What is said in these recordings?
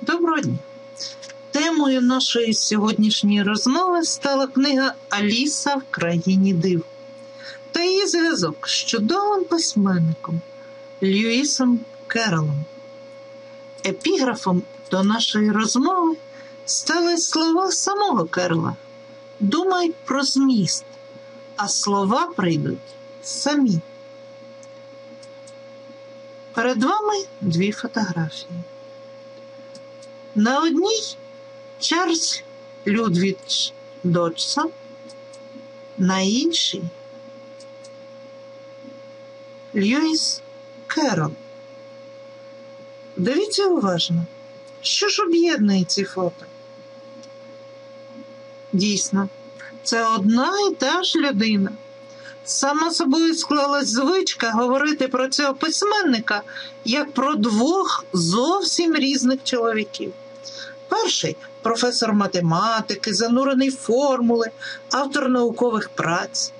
Доброго дня! Темою нашої сьогоднішньої розмови стала книга Аліса в країні див та її зв'язок з чудовим письменником Льюісом Керолом. Епіграфом до нашої розмови стали слова самого Керла. Думай про зміст, а слова прийдуть самі. Перед вами дві фотографії. На одній Чарльз Людвіч Доджсон, на іншій Льюіс Керол. Дивіться уважно, що ж об'єднує ці фото? Дійсно, це одна і та ж людина. Сама собою склалась звичка говорити про цього письменника як про двох зовсім різних чоловіків. Перший професор математики, занурений в формули, автор наукових праць.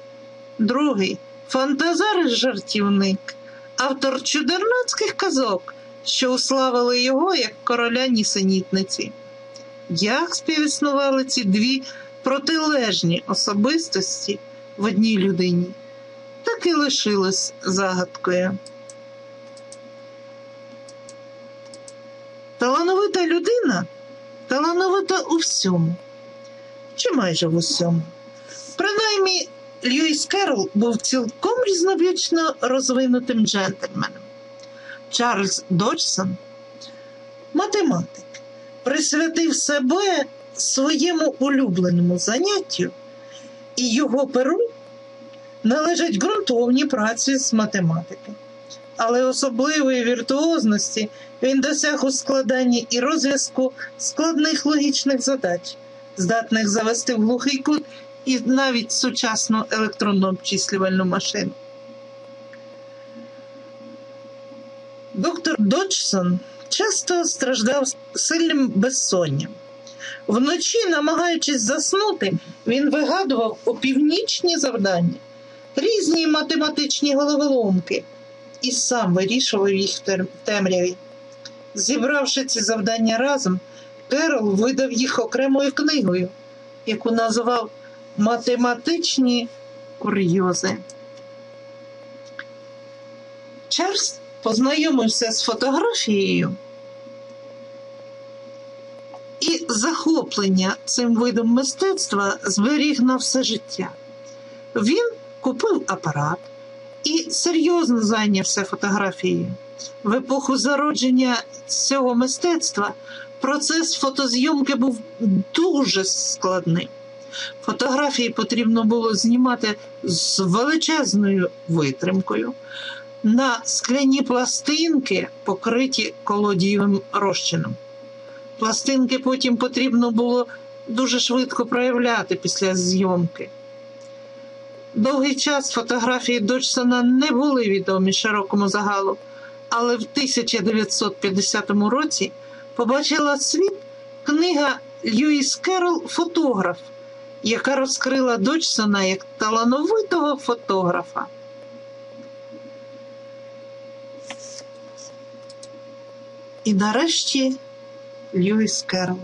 Другий фантазер і жартівник, автор чудернацьких казок, що уславили його як короля нісенітниці. Як співіснували ці дві протилежні особистості в одній людині, так і лишилось загадкою. Талановита людина талановита у всьому, чи майже в усьому. Принаймні, Льюіс Керол був цілком різнобічно розвинутим джентльменом. Чарльз Доджсон, математик, присвятив себе своєму улюбленому заняттю, і його перу належать ґрунтовні праці з математики. Але особливої віртуозності він досяг у складанні і розв'язку складних логічних задач, здатних завести в глухий кут і навіть сучасну електронну обчислювальну машину. Доктор Доджсон часто страждав сильним безсонням. Вночі, намагаючись заснути, він вигадував опівнічні завдання, різні математичні головоломки і сам вирішував їх в темряві. Зібравши ці завдання разом, Керол видав їх окремою книгою, яку називав Математичні курйози. Чарльз познайомився з фотографією і захоплення цим видом мистецтва зберіг на все життя. Він купив апарат і серйозно зайнявся фотографією. В епоху зародження цього мистецтва процес фотозйомки був дуже складним. Фотографії потрібно було знімати з величезною витримкою. На скляні пластинки, покриті колодієвим розчином. Пластинки потім потрібно було дуже швидко проявляти після зйомки. Довгий час фотографії Доджсона не були відомі широкому загалу але в 1950 році побачила світ книга Льюіс Керол Фотограф, яка розкрила Доджсона як талановитого фотографа. І нарешті Льюіс Керол,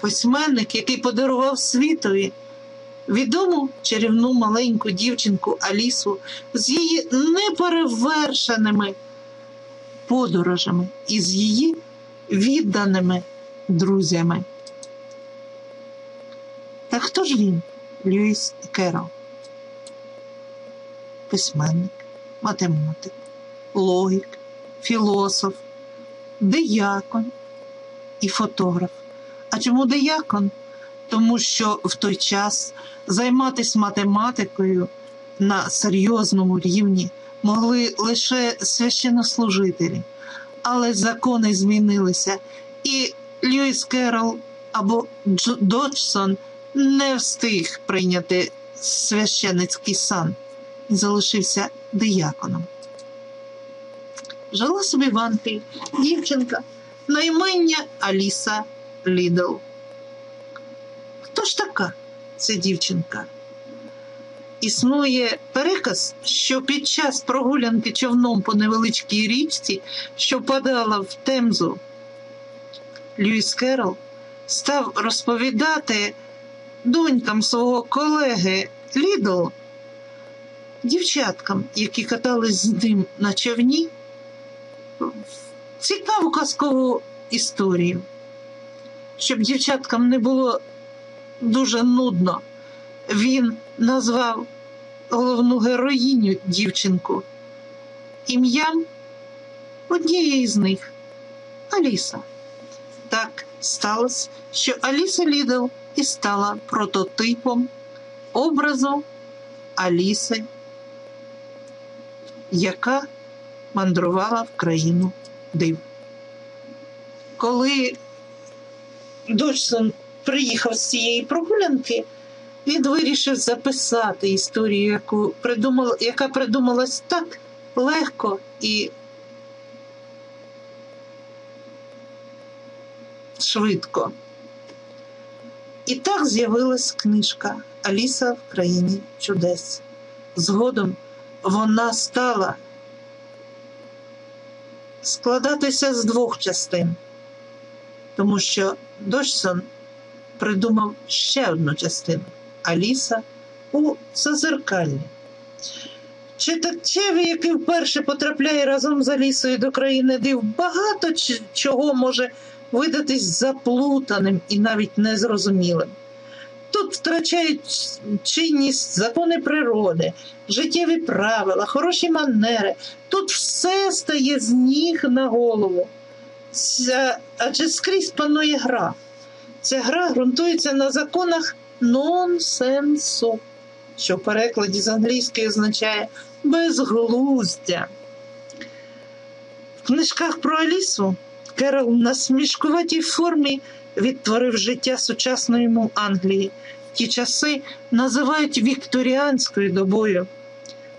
письменник, який подарував світові відому чарівну маленьку дівчинку Алісу з її неперевершеними подорожами і з її відданими друзями. Та хто ж він, Льюіс Керол? Письменник, математик, логік, філософ, диякон і фотограф. А чому диякон? Тому що в той час займатися математикою на серйозному рівні могли лише священнослужителі, але закони змінилися, і Льюіс Керол або Доджсон не встиг прийняти священицький сан і залишився дияконом. Жила собі в Англії дівчинка на імення Аліса Лідл. Хто ж така ця дівчинка? Існує переказ, що під час прогулянки човном по невеличкій річці, що падала в темзу, Льюіс Керрол став розповідати донькам свого колеги Лідл, дівчаткам, які катались з ним на човні, цікаву казкову історію, щоб дівчаткам не було дуже нудно. Він назвав головну героїню дівчинку ім'ям однієї з них Аліса. Так сталося, що Аліса Лідл і стала прототипом образу Аліси, яка мандрувала в країну див. Коли Доджсон приїхав з цієї прогулянки, він вирішив записати історію, яку придумала, яка придумалась так легко і швидко. І так з'явилась книжка Аліса в країні чудес. Згодом вона стала складатися з двох частин, тому що Доджсон придумав ще одну частину Аліса у Зазеркаллі. Читачеві, який вперше потрапляє разом з Алісою до країни див, багато чого може видатись заплутаним і навіть незрозумілим. Тут втрачають чинність закони природи, життєві правила, хороші манери. Тут все стає з ніг на голову. Адже скрізь панує гра. Ця гра ґрунтується на законах нонсенсу, що в перекладі з англійської означає безглуздя. В книжках про Алісу Керол на смішкуватій формі відтворив життя сучасної йому Англії. Ті часи називають вікторіанською добою,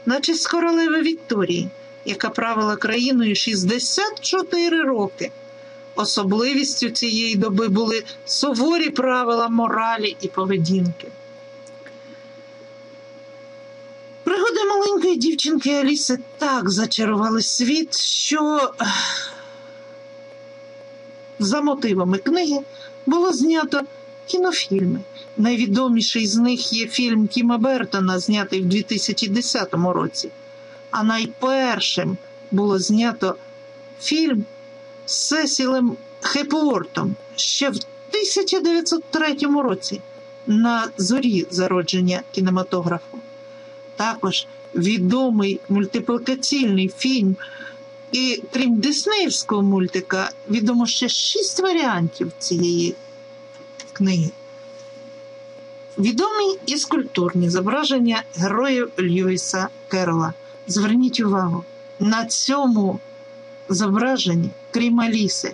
наче з королеви Вікторії, яка правила країною 64 роки. Особливістю цієї доби були суворі правила моралі і поведінки. Пригоди маленької дівчинки Аліси так зачарували світ, що за мотивами книги було знято кінофільми. Найвідоміший з них є фільм Тіма Бертона, знятий в 2010 році. А найпершим було знято фільм Сесілем Хепвортом ще в 1903 році на зорі зародження кінематографу. Також відомий мультиплікаційний фільм, і крім Диснеївського мультика, відомо ще шість варіантів цієї книги. Відомі і скульптурні зображення героїв Льюіса Керрола. Зверніть увагу, на цьому зображенні, крім Аліси,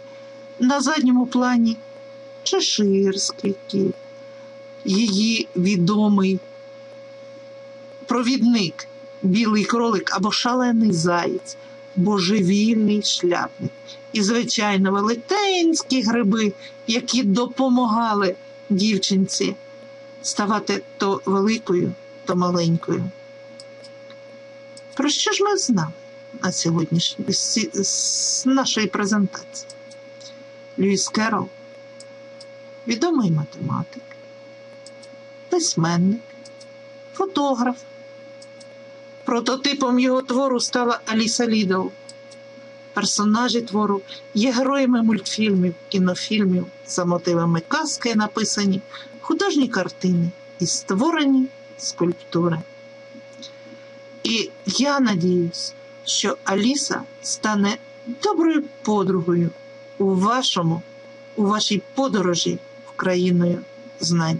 на задньому плані Чеширський кіт, її відомий провідник, білий кролик або шалений заєць, божевільний шляпник. І, звичайно, велетенські гриби, які допомагали дівчинці ставати то великою, то маленькою. Про що ж ми знали з ці- з нашої презентації? Льюіс Керрол – відомий математик, письменник, фотограф. Прототипом його твору стала Аліса Лідл. Персонажі твору є героями мультфільмів, кінофільмів за мотивами казки написані художні картини і створені скульптури. І я надіюсь, що Аліса стане доброю подругою у вашому, у вашій подорожі в країною знань.